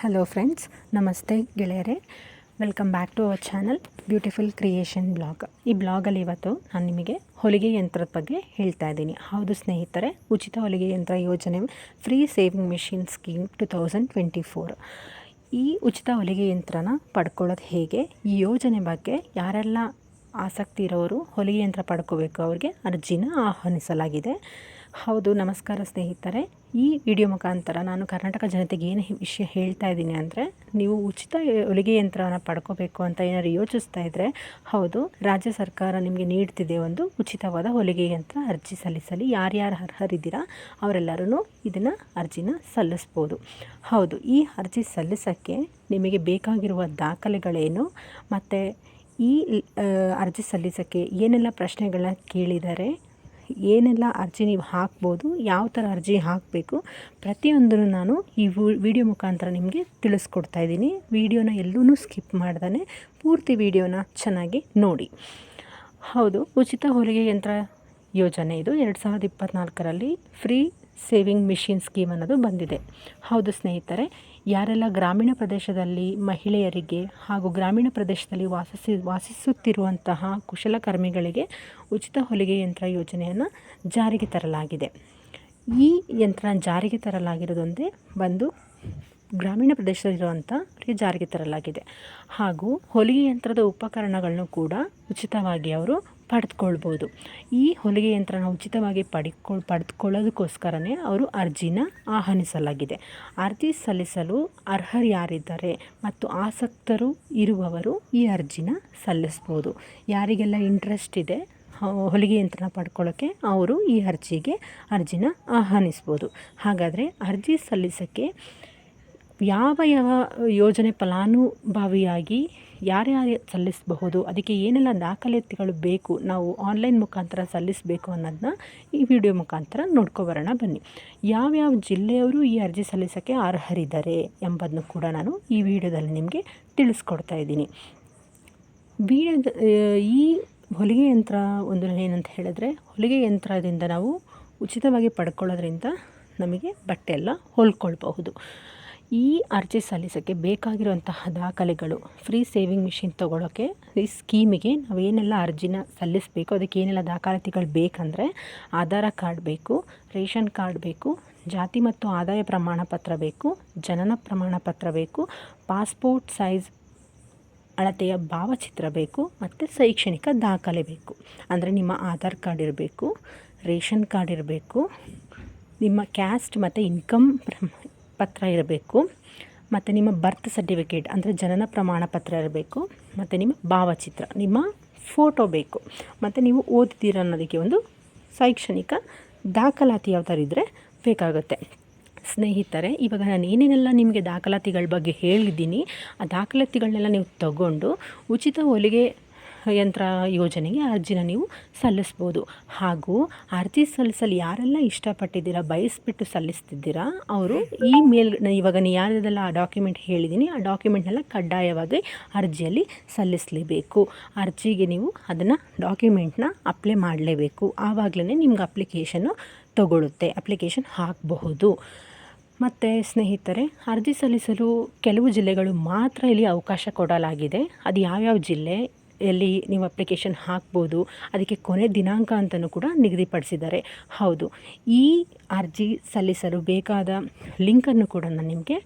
Hello friends ನಮಸ್ತೆ ಗೆಳೆಯರೆ. Welcome back to our channel beautiful creation blog ಈ ಬ್ಲಾಗಲ್ಲಿ ಇವತ್ತು ನಾನು ನಿಮಗೆ ಹೊಲಿಗೆ ಯಂತ್ರದ ಬಗ್ಗೆ ಹೇಳ್ತಾ ಇದ್ದೀನಿ. ಹೌದು ಸ್ನೇಹಿತರೆ, ಉಚಿತ ಹೊಲಿಗೆ ಯಂತ್ರ ಯೋಜನೆ free sewing machine scheme two thousand twenty four ಈ ಉಚಿತ ಹೊಲಿಗೆ ಯಂತ್ರನ ಪಡ್ಕೊಳ್ಳೋದು ಹೇಗೆ? ಈ ಯೋಜನೆ ಬಗ್ಗೆ ಯಾರೆಲ್ಲ ಆಸಕ್ತಿ ಇರೋರು ಹೊಲಿಗೆ ಯಂತ್ರ ಪಡ್ಕೋಬೇಕು ಅವ್ರಿಗೆ ಅರ್ಜಿನ ಆಹ್ವಾನಿಸಲಾಗಿದೆ. ಹೌದು, ನಮಸ್ಕಾರ ಸ್ನೇಹಿತರೆ. ಈ ವಿಡಿಯೋ ಮುಖಾಂತರ ನಾನು ಕರ್ನಾಟಕ ಜನತೆಗೆ ಏನು ವಿಷಯ ಹೇಳ್ತಾ ಇದ್ದೀನಿ ಅಂದರೆ, ನೀವು ಉಚಿತ ಹೊಲಿಗೆ ಯಂತ್ರವನ್ನು ಪಡ್ಕೋಬೇಕು ಅಂತ ಏನಾದ್ರು ಯೋಚಿಸ್ತಾ ಇದ್ದರೆ ಹೌದು, ರಾಜ್ಯ ಸರ್ಕಾರ ನಿಮಗೆ ನೀಡ್ತಿದೆ ಒಂದು ಉಚಿತವಾದ ಹೊಲಿಗೆ ಯಂತ್ರ ಅರ್ಜಿ ಸಲ್ಲಿಸಲಿ. ಯಾರ್ಯಾರು ಅರ್ಹರಿದ್ದೀರಾ ಅವರೆಲ್ಲರೂ ಇದನ್ನು ಅರ್ಜಿನ ಸಲ್ಲಿಸ್ಬೋದು. ಹೌದು, ಈ ಅರ್ಜಿ ಸಲ್ಲಿಸೋಕ್ಕೆ ನಿಮಗೆ ಬೇಕಾಗಿರುವ ದಾಖಲೆಗಳೇನು? ಮತ್ತು ಈ ಅರ್ಜಿ ಸಲ್ಲಿಸೋಕ್ಕೆ ಏನೆಲ್ಲ ಪ್ರಶ್ನೆಗಳನ್ನ ಕೇಳಿದ್ದಾರೆ ಏನೆಲ್ಲ ಅರ್ಜಿ ನೀವು ಹಾಕ್ಬೋದು, ಯಾವ ಥರ ಅರ್ಜಿ ಹಾಕಬೇಕು, ಪ್ರತಿಯೊಂದನ್ನು ನಾನು ಈ ವಿಡಿಯೋ ಮುಖಾಂತರ ನಿಮಗೆ ತಿಳಿಸ್ಕೊಡ್ತಾ ಇದ್ದೀನಿ. ವಿಡಿಯೋನ ಎಲ್ಲೂ ಸ್ಕಿಪ್ ಮಾಡ್ದೇ ಪೂರ್ತಿ ವಿಡಿಯೋನ ಚೆನ್ನಾಗಿ ನೋಡಿ. ಹೌದು, ಉಚಿತ ಹೊಲಿಗೆ ಯಂತ್ರ ಯೋಜನೆ ಇದು. ಎರಡು ಸಾವಿರದ ಇಪ್ಪತ್ತ್ನಾಲ್ಕರಲ್ಲಿ ಫ್ರೀ ಸೇವಿಂಗ್ ಮಿಷಿನ್ ಸ್ಕೀಮ್ ಅನ್ನೋದು ಬಂದಿದೆ. ಹೌದು ಸ್ನೇಹಿತರೆ, ಯಾರೆಲ್ಲ ಗ್ರಾಮೀಣ ಪ್ರದೇಶದಲ್ಲಿ ಮಹಿಳೆಯರಿಗೆ ಹಾಗೂ ಗ್ರಾಮೀಣ ಪ್ರದೇಶದಲ್ಲಿ ವಾಸಿಸಿ, ವಾಸಿಸುತ್ತಿರುವಂತಹ ಕುಶಲಕರ್ಮಿಗಳಿಗೆ ಉಚಿತ ಹೊಲಿಗೆ ಯಂತ್ರ ಯೋಜನೆಯನ್ನು ಜಾರಿಗೆ ತರಲಾಗಿದೆ. ಈ ಯಂತ್ರ ಜಾರಿಗೆ ತರಲಾಗಿರೋದೊಂದೇ ಬಂದು ಗ್ರಾಮೀಣ ಪ್ರದೇಶದಲ್ಲಿರುವಂಥ ಜಾರಿಗೆ ತರಲಾಗಿದೆ. ಹಾಗೂ ಹೊಲಿಗೆ ಯಂತ್ರದ ಉಪಕರಣಗಳನ್ನು ಕೂಡ ಉಚಿತವಾಗಿ ಅವರು ಪಡೆದುಕೊಳ್ಬೋದು. ಈ ಹೊಲಿಗೆ ಯಂತ್ರನ ಉಚಿತವಾಗಿ ಪಡಿಕೊಳ್ ಪಡೆದುಕೊಳ್ಳೋದಕ್ಕೋಸ್ಕರನೇ ಅವರು ಅರ್ಜಿನ ಆಹ್ವಾನಿಸಲಾಗಿದೆ. ಅರ್ಜಿ ಸಲ್ಲಿಸಲು ಅರ್ಹರು ಯಾರಿದ್ದಾರೆ ಮತ್ತು ಆಸಕ್ತರು ಇರುವವರು ಈ ಅರ್ಜಿನ ಸಲ್ಲಿಸ್ಬೋದು ಯಾರಿಗೆಲ್ಲ ಇಂಟ್ರೆಸ್ಟ್ ಇದೆ ಹೊಲಿಗೆ ಯಂತ್ರನ ಪಡ್ಕೊಳ್ಳೋಕ್ಕೆ ಅವರು ಈ ಅರ್ಜಿಗೆ ಅರ್ಜಿನ ಆಹ್ವಾನಿಸ್ಬೋದು ಹಾಗಾದರೆ ಅರ್ಜಿ ಸಲ್ಲಿಸೋಕ್ಕೆ ಯಾವ ಯಾವ ಯೋಜನೆ ಫಲಾನುಭವಿಯಾಗಿ ಯಾರ್ಯಾರು ಸಲ್ಲಿಸಬಹುದು, ಅದಕ್ಕೆ ಏನೆಲ್ಲ ದಾಖಲಾತಿಗಳು ಬೇಕು, ನಾವು ಆನ್ಲೈನ್ ಮುಖಾಂತರ ಸಲ್ಲಿಸಬೇಕು ಅನ್ನೋದನ್ನ ಈ ವಿಡಿಯೋ ಮುಖಾಂತರ ನೋಡ್ಕೊಬರೋಣ ಬನ್ನಿ. ಯಾವ್ಯಾವ ಜಿಲ್ಲೆಯವರು ಈ ಅರ್ಜಿ ಸಲ್ಲಿಸೋಕ್ಕೆ ಅರ್ಹರಿದ್ದಾರೆ ಎಂಬುದನ್ನು ಕೂಡ ನಾನು ಈ ವಿಡಿಯೋದಲ್ಲಿ ನಿಮಗೆ ತಿಳಿಸ್ಕೊಡ್ತಾ ಇದ್ದೀನಿ. ವಿಡಿಯೋದ ಈ ಹೊಲಿಗೆ ಯಂತ್ರ ಒಂದು ಏನಂತ ಹೇಳಿದ್ರೆ, ಹೊಲಿಗೆ ಯಂತ್ರದಿಂದ ನಾವು ಉಚಿತವಾಗಿ ಪಡ್ಕೊಳ್ಳೋದ್ರಿಂದ ನಮಗೆ ಬಟ್ಟೆ ಎಲ್ಲ ಹೊಲ್ಕೊಳ್ಬಹುದು. ಈ ಅರ್ಜಿ ಸಲ್ಲಿಸೋಕ್ಕೆ ಬೇಕಾಗಿರುವಂತಹ ದಾಖಲೆಗಳು ಫ್ರೀ ಸೇವಿಂಗ್ ಮಿಷಿನ್ ತೊಗೊಳೋಕ್ಕೆ ಈ ಸ್ಕೀಮಿಗೆ ನಾವೇನೆಲ್ಲ ಅರ್ಜಿನ ಸಲ್ಲಿಸಬೇಕು, ಅದಕ್ಕೆ ಏನೆಲ್ಲ ದಾಖಲಾತಿಗಳು ಬೇಕಂದರೆ ಆಧಾರ ಕಾರ್ಡ್ ಬೇಕು, ರೇಷನ್ ಕಾರ್ಡ್ ಬೇಕು, ಜಾತಿ ಮತ್ತು ಆದಾಯ ಪ್ರಮಾಣ ಪತ್ರ ಬೇಕು, ಜನನ ಪ್ರಮಾಣ ಪತ್ರ ಬೇಕು ಪಾಸ್ಪೋರ್ಟ್ ಸೈಜ್ ಅಳತೆಯ ಭಾವಚಿತ್ರ ಬೇಕು, ಮತ್ತು ಶೈಕ್ಷಣಿಕ ದಾಖಲೆ ಬೇಕು. ಅಂದರೆ ನಿಮ್ಮ ಆಧಾರ್ ಕಾರ್ಡ್ ಇರಬೇಕು, ರೇಷನ್ ಕಾರ್ಡ್ ಇರಬೇಕು, ನಿಮ್ಮ ಕ್ಯಾಸ್ಟ್ ಮತ್ತು ಇನ್ಕಮ್ ಪತ್ರ ಇರಬೇಕು, ಮತ್ತು ನಿಮ್ಮ ಬರ್ತ್ ಸರ್ಟಿಫಿಕೇಟ್ ಅಂದರೆ ಜನನ ಪ್ರಮಾಣ ಪತ್ರ ಇರಬೇಕು, ಮತ್ತು ನಿಮ್ಮ ಭಾವಚಿತ್ರ, ನಿಮ್ಮ ಫೋಟೋ ಬೇಕು. ಮತ್ತು ನೀವು ಓದ್ತೀರ ಅನ್ನೋದಕ್ಕೆ ಒಂದು ಶೈಕ್ಷಣಿಕ ದಾಖಲಾತಿ ಯಾವ್ದಾರು ಇದ್ದರೆ ಬೇಕಾಗುತ್ತೆ. ಸ್ನೇಹಿತರೆ, ಇವಾಗ ನಾನು ಏನೇನೆಲ್ಲ ನಿಮಗೆ ದಾಖಲಾತಿಗಳ ಬಗ್ಗೆ ಹೇಳಿದ್ದೀನಿ, ಆ ದಾಖಲಾತಿಗಳನ್ನೆಲ್ಲ ನೀವು ತಗೊಂಡು ಉಚಿತ ಹೊಲಿಗೆ ಯಂತ್ರ ಯೋಜನೆಗೆ ಅರ್ಜಿನ ನೀವು ಸಲ್ಲಿಸ್ಬೋದು. ಹಾಗೂ ಅರ್ಜಿ ಸಲ್ಲಿಸಲು ಯಾರೆಲ್ಲ ಇಷ್ಟಪಟ್ಟಿದ್ದೀರಾ, ಬಯಸ್ಬಿಟ್ಟು ಸಲ್ಲಿಸ್ತಿದ್ದೀರಾ, ಅವರು ಈ ಮೇಲ್ ಇವಾಗ ನೀವು ಯಾರ್ದೆಲ್ಲ ಆ ಡಾಕ್ಯುಮೆಂಟ್ ಹೇಳಿದ್ದೀನಿ ಆ ಡಾಕ್ಯುಮೆಂಟ್ನೆಲ್ಲ ಕಡ್ಡಾಯವಾಗಿ ಅರ್ಜಿಯಲ್ಲಿ ಸಲ್ಲಿಸಲೇಬೇಕು. ಅರ್ಜಿಗೆ ನೀವು ಅದನ್ನು ಡಾಕ್ಯುಮೆಂಟ್ನ ಅಪ್ಲೈ ಮಾಡಲೇಬೇಕು. ಆವಾಗಲೇ ನಿಮ್ಗೆ ಅಪ್ಲಿಕೇಶನ್ನು ತಗೊಳ್ಳುತ್ತೆ ಅಪ್ಲಿಕೇಶನ್ ಹಾಕಬಹುದು. ಮತ್ತು ಸ್ನೇಹಿತರೆ, ಅರ್ಜಿ ಸಲ್ಲಿಸಲು ಕೆಲವು ಜಿಲ್ಲೆಗಳು ಮಾತ್ರ ಇಲ್ಲಿ ಅವಕಾಶ ಕೊಡಲಾಗಿದೆ. ಅದು ಯಾವ್ಯಾವ ಜಿಲ್ಲೆ ಎಲ್ಲಿ ನೀವು ಅಪ್ಲಿಕೇಶನ್ ಹಾಕ್ಬೋದು. ಅದಕ್ಕೆ ಕೊನೆ ದಿನಾಂಕ ಅಂತಲೂ ಕೂಡ ನಿಗದಿಪಡಿಸಿದ್ದಾರೆ. ಹೌದು. ಈ ಅರ್ಜಿ ಸಲ್ಲಿಸಲು ಬೇಕಾದ ಲಿಂಕನ್ನು ಕೂಡ ನಾನು ನಿಮಗೆ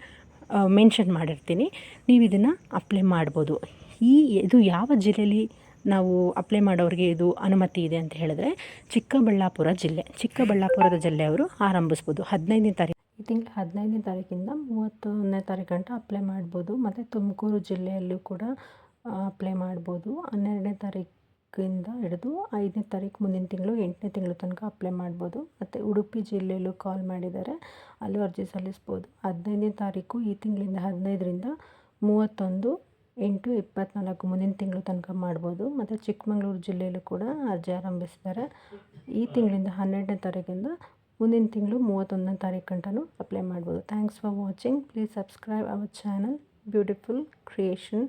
ಮೆನ್ಷನ್ ಮಾಡಿರ್ತೀನಿ. ನೀವು ಇದನ್ನು ಅಪ್ಲೈ ಮಾಡ್ಬೋದು. ಈ, ಇದು ಯಾವ ಜಿಲ್ಲೆಯಲ್ಲಿ ನಾವು ಅಪ್ಲೈ ಮಾಡೋರಿಗೆ ಇದು ಅನುಮತಿ ಇದೆ ಅಂತ ಹೇಳಿದ್ರೆ ಚಿಕ್ಕಬಳ್ಳಾಪುರ ಜಿಲ್ಲೆ. ಚಿಕ್ಕಬಳ್ಳಾಪುರದ ಜಿಲ್ಲೆಯವರು ಆರಂಭಿಸ್ಬೋದು. ಹದಿನೈದನೇ ತಾರೀಕು ಈ ತಿಂಗಳು ಹದಿನೈದನೇ ತಾರೀಕಿಂದ ಮೂವತ್ತೊಂದನೇ ತಾರೀಕು ಗಂಟ ಅಪ್ಲೈ ಮಾಡ್ಬೋದು. ಮತ್ತು ತುಮಕೂರು ಜಿಲ್ಲೆಯಲ್ಲೂ ಕೂಡ ಅಪ್ಲೈ ಮಾಡ್ಬೋದು. ಹನ್ನೆರಡನೇ ತಾರೀಕಿಂದ ಹಿಡಿದು ಐದನೇ ತಾರೀಕು ಮುಂದಿನ ತಿಂಗಳು, ಎಂಟನೇ ತಿಂಗಳು ತನಕ ಅಪ್ಲೈ ಮಾಡ್ಬೋದು. ಮತ್ತು ಉಡುಪಿ ಜಿಲ್ಲೆಯಲ್ಲೂ ಕಾಲ್ ಮಾಡಿದ್ದಾರೆ. ಅಲ್ಲೂ ಅರ್ಜಿ ಸಲ್ಲಿಸ್ಬೋದು. ಹದಿನೈದನೇ ತಾರೀಕು ಈ ತಿಂಗಳಿಂದ ಹದಿನೈದರಿಂದ ಮೂವತ್ತೊಂದು ಎಂಟು ಇಪ್ಪತ್ತ್ನಾಲ್ಕು ಮುಂದಿನ ತಿಂಗಳು ತನಕ ಮಾಡ್ಬೋದು. ಮತ್ತು ಚಿಕ್ಕಮಗಳೂರು ಜಿಲ್ಲೆಯಲ್ಲೂ ಕೂಡ ಅರ್ಜಿ ಆರಂಭಿಸಿದ್ದಾರೆ. ಈ ತಿಂಗಳಿಂದ ಹನ್ನೆರಡನೇ ತಾರೀಕಿಂದ ಮುಂದಿನ ತಿಂಗಳು ಮೂವತ್ತೊಂದನೇ ತಾರೀಕು ಗಂಟನೂ ಅಪ್ಲೈ ಮಾಡ್ಬೋದು. Thanks for watching please subscribe our channel beautiful creation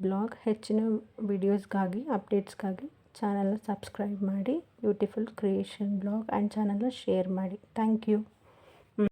blog ಹೆಚ್ಚಿನ ವೀಡಿಯೋಸ್ಗಾಗಿ ಅಪ್ಡೇಟ್ಸ್ಗಾಗಿ ಚಾನಲ್ನ ಸಬ್ಸ್ಕ್ರೈಬ್ ಮಾಡಿ ಬ್ಯೂಟಿಫುಲ್ ಕ್ರಿಯೇಷನ್ ಬ್ಲಾಗ್ ಆ್ಯಂಡ್ ಚಾನಲ್ನ ಶೇರ್ ಮಾಡಿ. Thank you